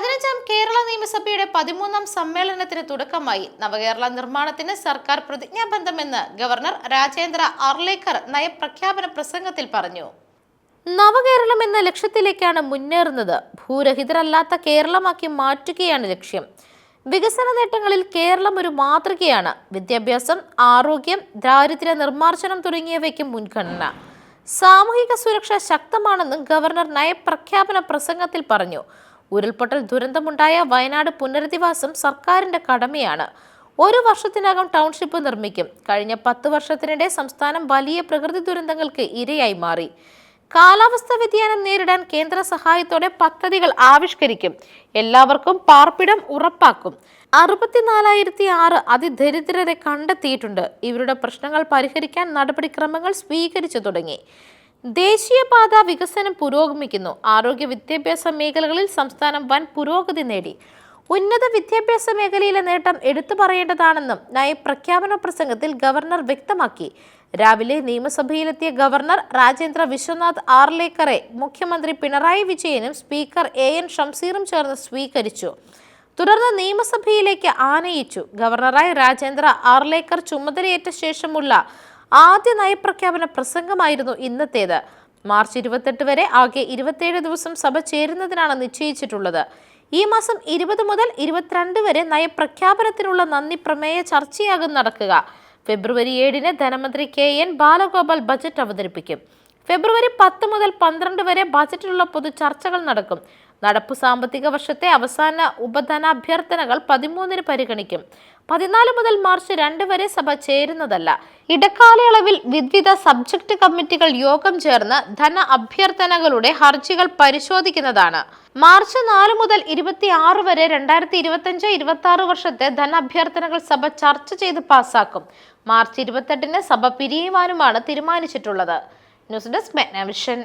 പതിനഞ്ചാം കേരള നിയമസഭയുടെ പതിമൂന്നാം സമ്മേളനത്തിന് തുടക്കമായി നവകേരള നിർമ്മാണത്തിന് സർക്കാർ പ്രതിജ്ഞാബന്ധമെന്ന് ഗവർണർ രാജേന്ദ്ര അർലേക്കർ നയപ്രഖ്യാപന പ്രസംഗത്തിൽ പറഞ്ഞു. നവകേരളം എന്ന ലക്ഷ്യത്തിലേക്കാണ് മുന്നേറുന്നത്. ഭൂരഹിതരല്ലാത്ത കേരളമാക്കി മാറ്റുകയാണ് ലക്ഷ്യം. വികസന നേട്ടങ്ങളിൽ കേരളം ഒരു മാതൃകയാണ്. വിദ്യാഭ്യാസം ആരോഗ്യം ദാരിദ്ര്യ നിർമ്മാർജനം തുടങ്ങിയവയ്ക്ക് മുൻഗണന. സാമൂഹിക സുരക്ഷ ശക്തമാണെന്നും ഗവർണർ നയപ്രഖ്യാപന പ്രസംഗത്തിൽ പറഞ്ഞു. ഉരുൾപൊട്ടൽ ദുരന്തമുണ്ടായ വയനാട് പുനരധിവാസം സർക്കാരിന്റെ കടമയാണ്. ഒരു വർഷത്തിനകം ടൗൺഷിപ്പ് നിർമ്മിക്കും. കഴിഞ്ഞ പത്ത് വർഷത്തിനിടെ സംസ്ഥാനം വലിയ പ്രകൃതി ദുരന്തങ്ങൾക്ക് ഇരയായി മാറി. കാലാവസ്ഥാ വ്യതിയാനം നേരിടാൻ കേന്ദ്ര സഹായത്തോടെ പദ്ധതികൾ ആവിഷ്കരിക്കും. എല്ലാവർക്കും പാർപ്പിടം ഉറപ്പാക്കും. അറുപത്തിനാലായിരത്തി ആറ് അതിദരിദ്രരെ കണ്ടെത്തിയിട്ടുണ്ട്. ഇവരുടെ പ്രശ്നങ്ങൾ പരിഹരിക്കാൻ നടപടിക്രമങ്ങൾ സ്വീകരിച്ചു തുടങ്ങി. ദേശീയപാത വികസനം പുരോഗമിക്കുന്നു. ആരോഗ്യ വിദ്യാഭ്യാസ മേഖലകളിൽ സംസ്ഥാനം വൻ പുരോഗതി നേടി. ഉന്നത വിദ്യാഭ്യാസ മേഖലയിലെ നേട്ടം എടുത്തു പറയേണ്ടതാണെന്നും നയപ്രഖ്യാപന പ്രസംഗത്തിൽ ഗവർണർ വ്യക്തമാക്കി. രാവിലെ നിയമസഭയിലെത്തിയ ഗവർണർ രാജേന്ദ്ര വിശ്വനാഥ് ആർലേക്കറെ മുഖ്യമന്ത്രി പിണറായി വിജയനും സ്പീക്കർ എ എൻ ഷംസീറും ചേർന്ന് സ്വീകരിച്ചു. തുടർന്ന് നിയമസഭയിലേക്ക് ആനയിച്ചു. ഗവർണറായി രാജേന്ദ്ര ആർലേക്കർ ചുമതലയേറ്റ ശേഷമുള്ള ആദ്യ നയപ്രഖ്യാപന പ്രസംഗമായിരുന്നു ഇന്നത്തേത്. മാർച്ച് ഇരുപത്തെട്ട് വരെ ആകെ ഇരുപത്തിയേഴ് ദിവസം സഭ ചേരുന്നതിനാണ് നിശ്ചയിച്ചിട്ടുള്ളത്. ഈ മാസം ഇരുപത് മുതൽ ഇരുപത്തിരണ്ട് വരെ നയപ്രഖ്യാപനത്തിനുള്ള നന്ദി പ്രമേയ ചർച്ചയാകും നടക്കുക. ഫെബ്രുവരി ഏഴിന് ധനമന്ത്രി കെ എൻ ബാലഗോപാൽ ബജറ്റ് അവതരിപ്പിക്കും. ഫെബ്രുവരി പത്ത് മുതൽ പന്ത്രണ്ട് വരെ ബജറ്റിലുള്ള പൊതു ചർച്ചകൾ നടക്കും. നടപ്പു സാമ്പത്തിക വർഷത്തെ അവസാന ഉപധനാഭ്യർത്ഥനകൾ പതിമൂന്നിന് പരിഗണിക്കും. പതിനാല് മുതൽ മാർച്ച് രണ്ട് വരെ സഭ ചേരുന്നതല്ല. ഇടക്കാലയളവിൽ വിവിധ സബ്ജക്ട് കമ്മിറ്റികൾ യോഗം ചേർന്ന് ധന അഭ്യർത്ഥനകളുടെ ഹർജികൾ പരിശോധിക്കുന്നതാണ്. മാർച്ച് നാല് മുതൽ ഇരുപത്തി ആറ് വരെ രണ്ടായിരത്തി ഇരുപത്തഞ്ച് ഇരുപത്തി ആറ് വർഷത്തെ ധന അഭ്യർത്ഥനകൾ സഭ ചർച്ച ചെയ്ത് പാസാക്കും. മാർച്ച് ഇരുപത്തെട്ടിന് സഭ പിരിയുവാനുമാണ് തീരുമാനിച്ചിട്ടുള്ളത്. News desk Magnavision.